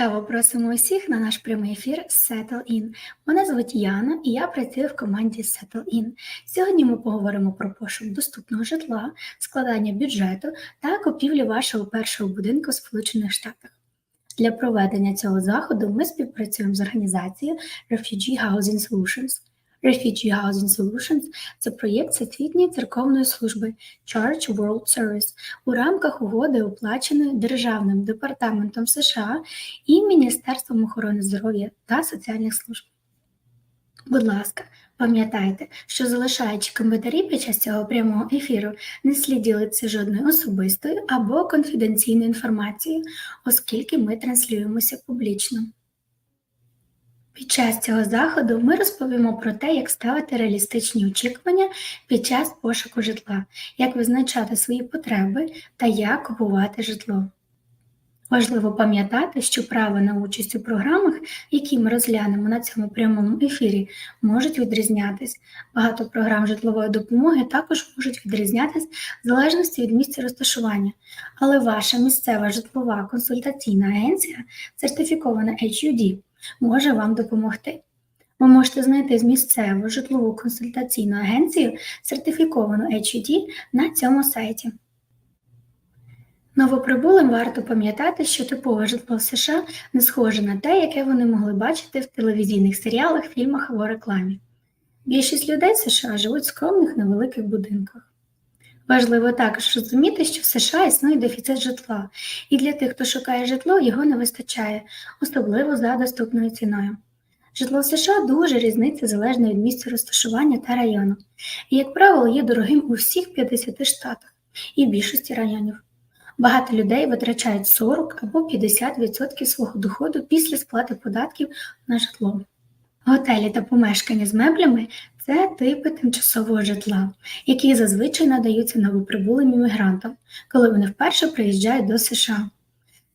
Ласкаво просимо усіх на наш прямий ефір Settle In. Мене звуть Яна і я працюю в команді Settle In. Сьогодні ми поговоримо про пошук доступного житла, складання бюджету та купівлю вашого першого будинку в Сполучених Штатах. Для проведення цього заходу ми співпрацюємо з організацією Refugee Housing Solutions. Refugee Housing Solutions – це проєкт Всесвітньої церковної служби Church World Service у рамках угоди, оплаченої Державним департаментом США і Міністерством охорони здоров'я та соціальних служб. Будь ласка, пам'ятайте, що залишаючи коментарі під час цього прямого ефіру, не слід ділитися жодною особистою або конфіденційною інформацією, оскільки ми транслюємося публічно. Під час цього заходу ми розповімо про те, як ставити реалістичні очікування під час пошуку житла, як визначати свої потреби та як купувати житло. Важливо пам'ятати, що право на участь у програмах, які ми розглянемо на цьому прямому ефірі, можуть відрізнятись. Багато програм житлової допомоги також можуть відрізнятись в залежності від місця розташування, але ваша місцева житлова консультаційна агенція, сертифікована HUD, може вам допомогти. Ви можете знайти місцеву житлову консультаційну агенцію, сертифіковану HUD на цьому сайті. Новоприбулим варто пам'ятати, що типове житло в США не схоже на те, яке вони могли бачити в телевізійних серіалах, фільмах або рекламі. Більшість людей США живуть в скромних невеликих будинках. Важливо також розуміти, що в США існує дефіцит житла, і для тих, хто шукає житло, його не вистачає, особливо за доступною ціною. Житло в США дуже різниця залежно від місця розташування та району, і, як правило, є дорогим у всіх 50 штатах і більшості районів. Багато людей витрачають 40 або 50% свого доходу після сплати податків на житло. Готелі та помешкання з меблями це типи тимчасового житла, які зазвичай надаються новоприбулим іммігрантам, коли вони вперше приїжджають до США.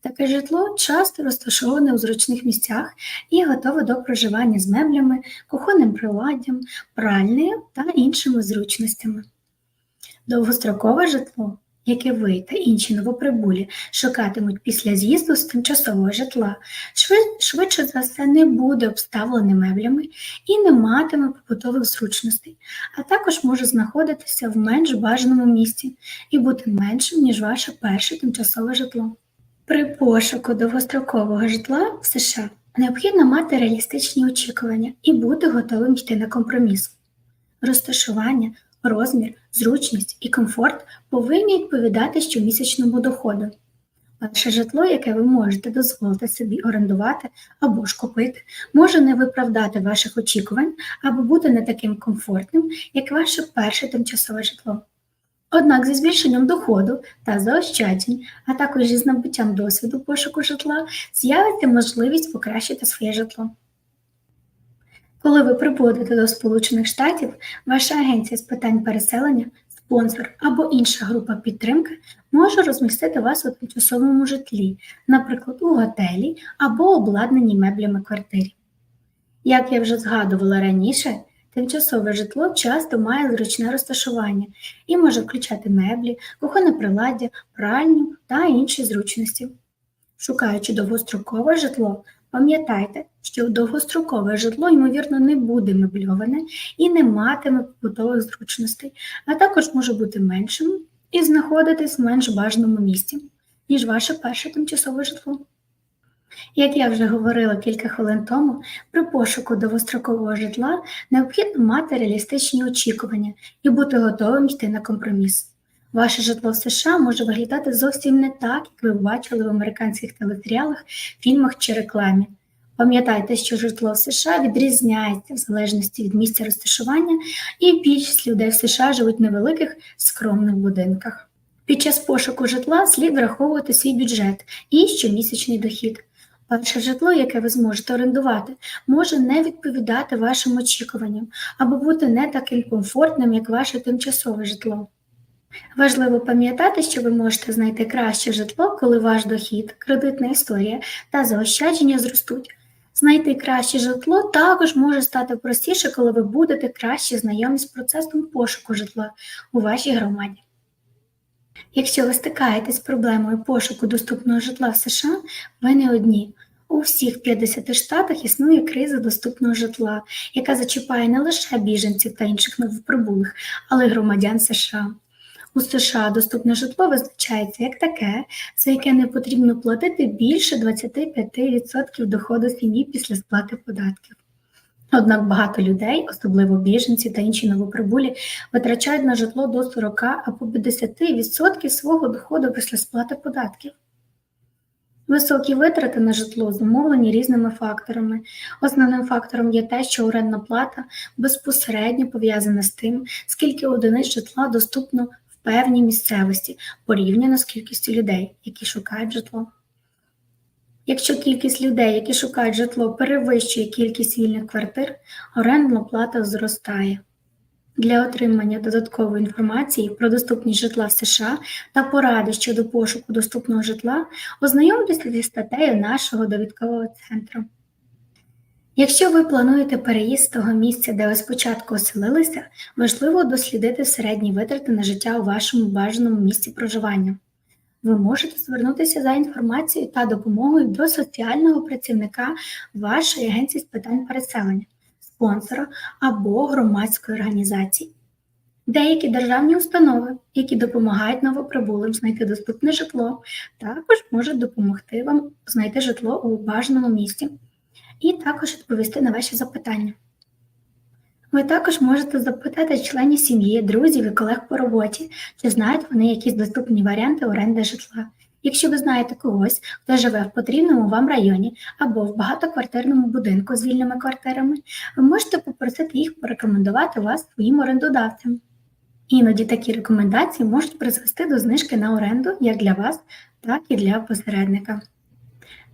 Таке житло часто розташоване у зручних місцях і готове до проживання з меблями, кухонним приладдям, пральнею та іншими зручностями. Довгострокове житло яке ви та інші новоприбулі шукатимуть після з'їзду з тимчасового житла, швидше за все не буде обставлене меблями і не матиме побутових зручностей, а також може знаходитися в менш бажаному місці і бути меншим, ніж ваше перше тимчасове житло. При пошуку довгострокового житла в США необхідно мати реалістичні очікування і бути готовим йти на компроміс. Розташування Розмір, зручність і комфорт повинні відповідати щомісячному доходу. Ваше житло, яке ви можете дозволити собі орендувати або ж купити, може не виправдати ваших очікувань або бути не таким комфортним, як ваше перше тимчасове житло. Однак зі збільшенням доходу та заощаджень, а також зі набуттям досвіду пошуку житла, з'явиться можливість покращити своє житло. Коли ви прибудете до Сполучених Штатів, ваша агенція з питань переселення, спонсор або інша група підтримки може розмістити вас у тимчасовому житлі, наприклад, у готелі або обладнаній меблями квартирі. Як я вже згадувала раніше, тимчасове житло часто має зручне розташування і може включати меблі, кухонне приладдя, пральню та інші зручності. Шукаючи довгострокове житло, Пам'ятайте, що довгострокове житло, ймовірно, не буде мебльоване і не матиме побутових зручностей, а також може бути меншим і знаходитись в менш бажаному місці, ніж ваше перше тимчасове житло. Як я вже говорила кілька хвилин тому, при пошуку довгострокового житла необхідно мати реалістичні очікування і бути готовим йти на компроміс. Ваше житло в США може виглядати зовсім не так, як ви бачили в американських телесеріалах, фільмах чи рекламі. Пам'ятайте, що житло в США відрізняється в залежності від місця розташування, і більшість людей в США живуть в невеликих скромних будинках. Під час пошуку житла слід враховувати свій бюджет і щомісячний дохід. Перше житло, яке ви зможете орендувати, може не відповідати вашим очікуванням або бути не таким комфортним, як ваше тимчасове житло. Важливо пам'ятати, що ви можете знайти краще житло, коли ваш дохід, кредитна історія та заощадження зростуть. Знайти краще житло також може стати простіше, коли ви будете краще знайомі з процесом пошуку житла у вашій громаді. Якщо ви стикаєтесь з проблемою пошуку доступного житла в США, ви не одні. У всіх 50 штатах існує криза доступного житла, яка зачіпає не лише біженців та інших новоприбулих, але й громадян США. У США доступне житло визначається як таке, за яке не потрібно платити більше 25% доходу сім'ї після сплати податків. Однак багато людей, особливо біженці та інші новоприбулі, витрачають на житло до 40 або 50% свого доходу після сплати податків. Високі витрати на житло зумовлені різними факторами. Основним фактором є те, що орендна плата безпосередньо пов'язана з тим, скільки одиниць житла доступно певній місцевості порівняно з кількістю людей, які шукають житло. Якщо кількість людей, які шукають житло, перевищує кількість вільних квартир, орендна плата зростає. Для отримання додаткової інформації про доступність житла в США та поради щодо пошуку доступного житла ознайомтеся зі статтею нашого довідкового центру. Якщо ви плануєте переїзд з того місця, де ви спочатку оселилися, важливо дослідити середні витрати на життя у вашому бажаному місці проживання. Ви можете звернутися за інформацією та допомогою до соціального працівника вашої агенції з питань переселення, спонсора або громадської організації. Деякі державні установи, які допомагають новоприбулим знайти доступне житло, також можуть допомогти вам знайти житло у бажаному місці і також відповісти на ваші запитання. Ви також можете запитати членів сім'ї, друзів і колег по роботі, чи знають вони якісь доступні варіанти оренди житла. Якщо ви знаєте когось, хто живе в потрібному вам районі або в багатоквартирному будинку з вільними квартирами, ви можете попросити їх порекомендувати вас своїм орендодавцям. Іноді такі рекомендації можуть призвести до знижки на оренду як для вас, так і для посередника.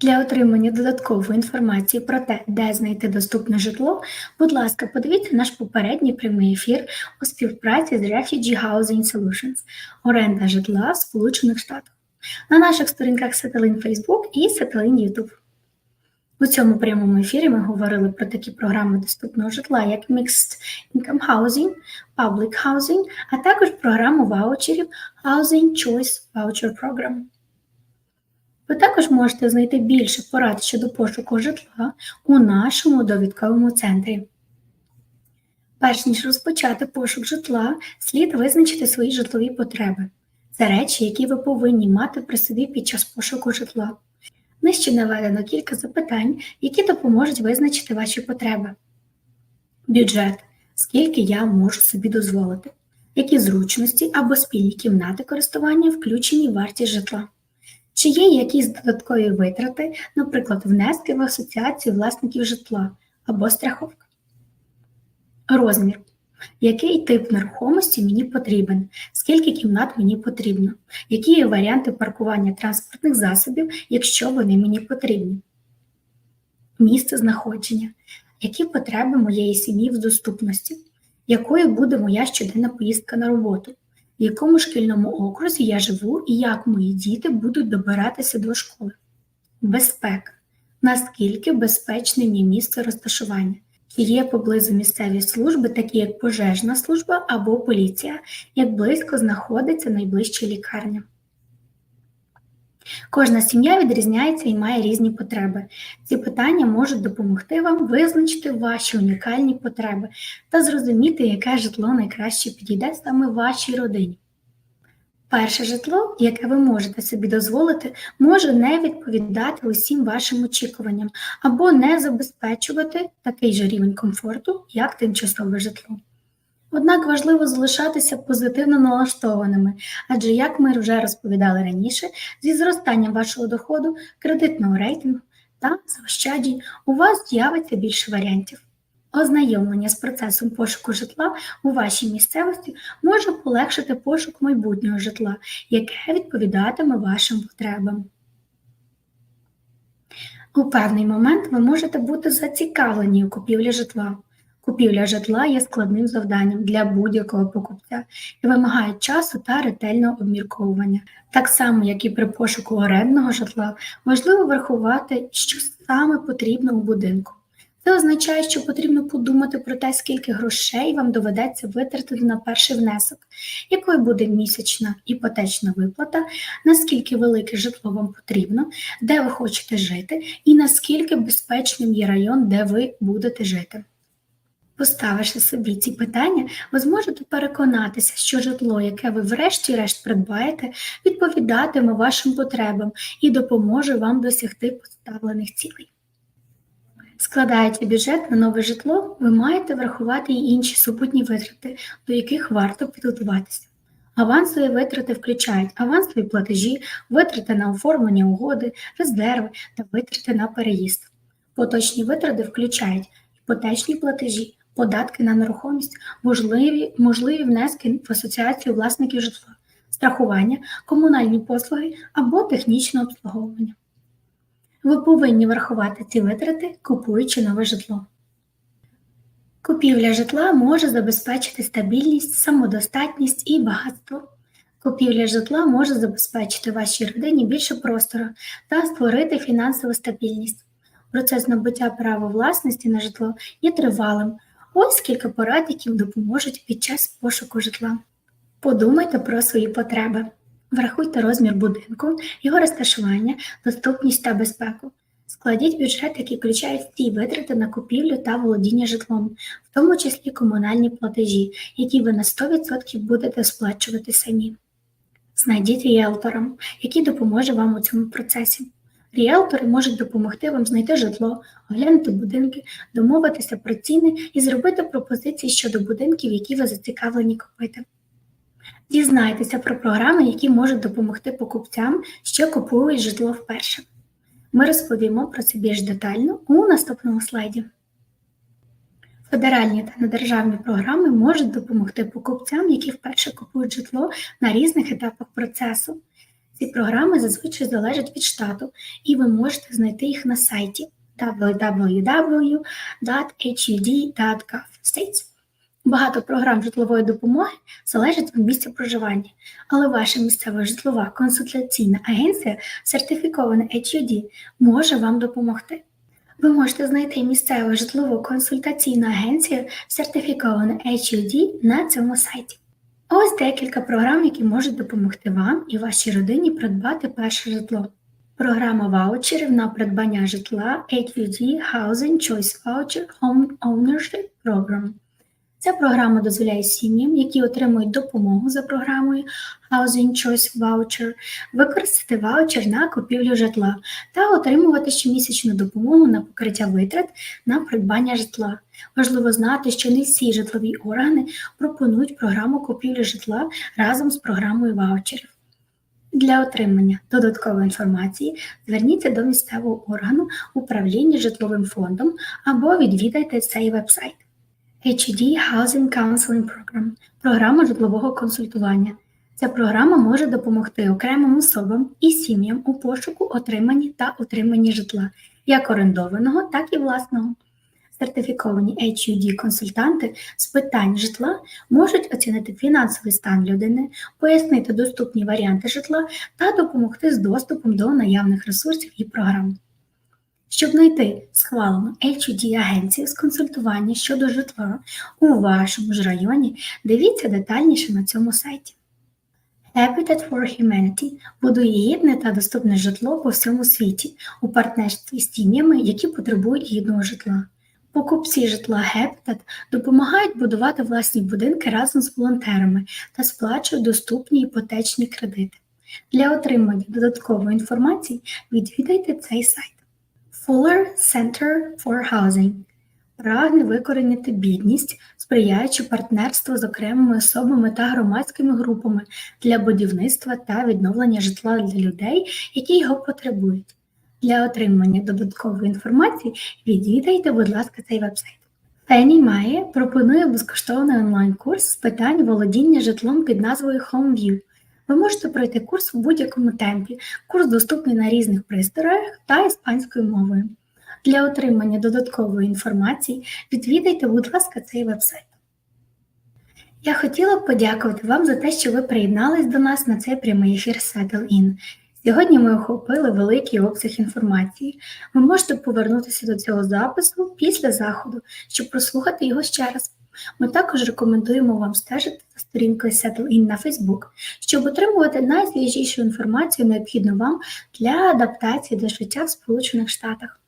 Для отримання додаткової інформації про те, де знайти доступне житло, будь ласка, подивіться наш попередній прямий ефір у співпраці з Refugee Housing Solutions оренда житла в Сполучених Штатах на наших сторінках Сателин Facebook і Сателин YouTube. У цьому прямому ефірі ми говорили про такі програми доступного житла, як Mixed Income Housing, Public Housing, а також програму ваучерів Housing Choice Voucher Program. Ви також можете знайти більше порад щодо пошуку житла у нашому довідковому центрі. Перш ніж розпочати пошук житла, слід визначити свої житлові потреби. Це речі, які ви повинні мати при собі під час пошуку житла. Нижче наведено кілька запитань, які допоможуть визначити ваші потреби. Бюджет. Скільки я можу собі дозволити? Які зручності або спільні кімнати користування включені в вартість житла? Чи є якісь додаткові витрати, наприклад, внески в асоціацію власників житла або страховка? Розмір. Який тип нерухомості мені потрібен? Скільки кімнат мені потрібно? Які є варіанти паркування транспортних засобів, якщо вони мені потрібні? Місце знаходження. Які потреби моєї сім'ї в доступності? Якою буде моя щоденна поїздка на роботу? В якому шкільному окрузі я живу і як мої діти будуть добиратися до школи? Безпека. Наскільки безпечним є місце розташування? Чи є поблизу місцеві служби, такі як пожежна служба або поліція, як близько знаходиться найближча лікарня? Кожна сім'я відрізняється і має різні потреби. Ці питання можуть допомогти вам визначити ваші унікальні потреби та зрозуміти, яке житло найкраще підійде саме вашій родині. Перше житло, яке ви можете собі дозволити, може не відповідати усім вашим очікуванням або не забезпечувати такий же рівень комфорту, як тимчасове житло. Однак важливо залишатися позитивно налаштованими, адже, як ми вже розповідали раніше, зі зростанням вашого доходу, кредитного рейтингу та заощаджень у вас з'явиться більше варіантів. Ознайомлення з процесом пошуку житла у вашій місцевості може полегшити пошук майбутнього житла, яке відповідатиме вашим потребам. У певний момент ви можете бути зацікавлені у купівлі житла. Купівля житла є складним завданням для будь-якого покупця і вимагає часу та ретельного обмірковування. Так само, як і при пошуку орендного житла, важливо врахувати, що саме потрібно у будинку. Це означає, що потрібно подумати про те, скільки грошей вам доведеться витратити на перший внесок, якою буде місячна іпотечна виплата, наскільки велике житло вам потрібно, де ви хочете жити, і наскільки безпечним є район, де ви будете жити. Поставивши собі ці питання, ви зможете переконатися, що житло, яке ви врешті-решт придбаєте, відповідатиме вашим потребам і допоможе вам досягти поставлених цілей. Складаючи бюджет на нове житло, ви маєте врахувати і інші супутні витрати, до яких варто підготуватися. Авансові витрати включають авансові платежі, витрати на оформлення угоди, резерви та витрати на переїзд. Поточні витрати включають іпотечні платежі, податки на нерухомість, можливі, можливі внески в асоціацію власників житла, страхування, комунальні послуги або технічне обслуговування. Ви повинні врахувати ці витрати, купуючи нове житло. Купівля житла може забезпечити стабільність, самодостатність і багатство. Купівля житла може забезпечити вашій родині більше простору та створити фінансову стабільність. Процес набуття права власності на житло є тривалим. Ось кілька порад, які допоможуть під час пошуку житла. Подумайте про свої потреби. Врахуйте розмір будинку, його розташування, доступність та безпеку. Складіть бюджет, який включає всі витрати на купівлю та володіння житлом, в тому числі комунальні платежі, які ви на 100% будете сплачувати самі. Знайдіть ріелтора, який допоможе вам у цьому процесі. Ріелтори можуть допомогти вам знайти житло, оглянути будинки, домовитися про ціни і зробити пропозиції щодо будинків, які ви зацікавлені купити. Дізнайтеся про програми, які можуть допомогти покупцям, що купують житло вперше. Ми розповімо про це більш детально у наступному слайді. Федеральні та недержавні програми можуть допомогти покупцям, які вперше купують житло на різних етапах процесу. Ці програми зазвичай залежать від штату, і ви можете знайти їх на сайті www.hud.gov. Багато програм житлової допомоги залежать від місця проживання, але ваша місцева житлова консультаційна агенція, сертифікована HUD, може вам допомогти. Ви можете знайти місцеву житлову консультаційну агенцію, сертифіковану HUD на цьому сайті. Ось декілька програм, які можуть допомогти вам і вашій родині придбати перше житло. Програма ваучерів на придбання житла HUD Housing Choice Voucher Home Ownership Program. Ця програма дозволяє сім'ям, які отримують допомогу за програмою Housing Choice Voucher, використати ваучер на купівлю житла та отримувати щомісячну допомогу на покриття витрат на придбання житла. Важливо знати, що не всі житлові органи пропонують програму купівлі житла разом з програмою ваучерів. Для отримання додаткової інформації зверніться до місцевого органу управління житловим фондом або відвідайте цей вебсайт. HUD Housing Counseling Program – програма житлового консультування. Ця програма може допомогти окремим особам і сім'ям у пошуку, отриманні та утриманні житла, як орендованого, так і власного. Сертифіковані HUD-консультанти з питань житла можуть оцінити фінансовий стан людини, пояснити доступні варіанти житла та допомогти з доступом до наявних ресурсів і програм. Щоб знайти схвалену HUD-агенцію з консультування щодо житла у вашому ж районі, дивіться детальніше на цьому сайті. Habitat for Humanity будує гідне та доступне житло по всьому світі у партнерстві з сім'ями, які потребують гідного житла. Покупці житла Habitat допомагають будувати власні будинки разом з волонтерами та сплачують доступні іпотечні кредити. Для отримання додаткової інформації відвідайте цей сайт. Fuller Center for Housing прагне викорінити бідність, сприяючи партнерству з окремими особами та громадськими групами для будівництва та відновлення житла для людей, які його потребують. Для отримання додаткової інформації відвідайте, будь ласка, цей вебсайт. Фені Має пропонує безкоштовний онлайн-курс з питань володіння житлом під назвою HomeView. Ви можете пройти курс у будь-якому темпі. Курс доступний на різних пристроях та іспанською мовою. Для отримання додаткової інформації відвідайте, будь ласка, цей вебсайт. Я хотіла б подякувати вам за те, що ви приєднались до нас на цей прямий ефір Settle In. Сьогодні ми охопили великий обсяг інформації. Ви можете повернутися до цього запису після заходу, щоб прослухати його ще раз. Ми також рекомендуємо вам стежити за сторінкою SettleIn на Facebook, щоб отримувати найсвіжішу інформацію, необхідну вам для адаптації до життя в Сполучених Штатах.